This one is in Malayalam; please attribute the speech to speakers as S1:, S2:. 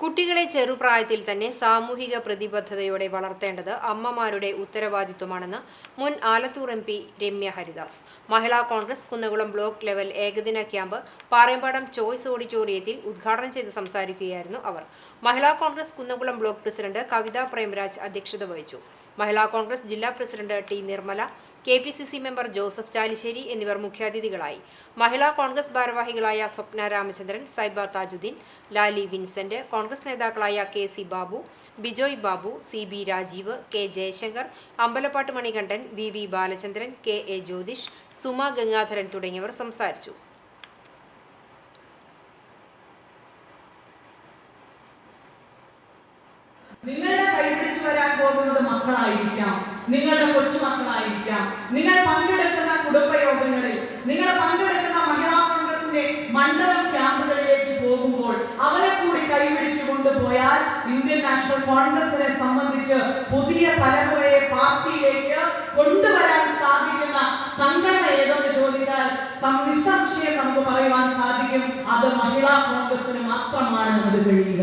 S1: കുട്ടികളെ ചെറുപ്രായത്തിൽ തന്നെ സാമൂഹിക പ്രതിബദ്ധതയോടെ വളർത്തേണ്ടത് അമ്മമാരുടെ ഉത്തരവാദിത്വമാണെന്ന് മുൻ Alathur M P Ramya Haridas. Mahila Congress Kunnamkulam block level ഏകദിന ക്യാമ്പ് പാറയമ്പാടം ചോയ്സ് ഓഡിറ്റോറിയത്തിൽ ഉദ്ഘാടനം ചെയ്ത് സംസാരിക്കുകയായിരുന്നു അവർ. മഹിളാ കോൺഗ്രസ് കുന്നകുളം ബ്ലോക്ക് പ്രസിഡന്റ് കവിതാ പ്രേംരാജ് അധ്യക്ഷത വഹിച്ചു. മഹിളാ കോൺഗ്രസ് ജില്ലാ president T Nirmala K P C C member Joseph Chalissery എന്നിവർ മുഖ്യാതിഥികളായി. മഹിളാ കോൺഗ്രസ് ഭാരവാഹികളായ സ്വപ്ന രാമചന്ദ്രൻ സൈബ താജുദ്ദീൻ ലാലി വിൻസെന്റ് നേതാക്കളായ K C Babu Bijoy Babu C B Rajeev K Jayashankar Ambalappattu Manikandan V V Balachandran K A Jyothish Suma Gangadharan തുടങ്ങിയവർ സംസാരിച്ചു.
S2: നിങ്ങളുടെ കൈപിടിച്ചു വരാൻ പോകുന്നത് മക്കളായിരിക്കാം. നിങ്ങളുടെ കൊച്ചുമക്കളായിരിക്കാം. നിങ്ങൾ പങ്കെടുക്കുന്ന കുടുംബയോഗങ്ങളിൽ നിങ്ങൾ പങ്കെടുക്കുന്ന കൊണ്ടുപോയാൽ ഇന്ത്യൻ നാഷണൽ കോൺഗ്രസിനെ സംബന്ധിച്ച് പുതിയ തലമുറയെ പാർട്ടിയിലേക്ക് കൊണ്ടുവരാൻ സാധിക്കുന്ന സംഘടന ഏതെന്ന് ചോദിച്ചാൽ നിസ്സംശയം നമുക്ക് പറയുവാൻ സാധിക്കും. അത് മഹിളാ കോൺഗ്രസിന് മാത്രമാണ് അത് കഴിയുക.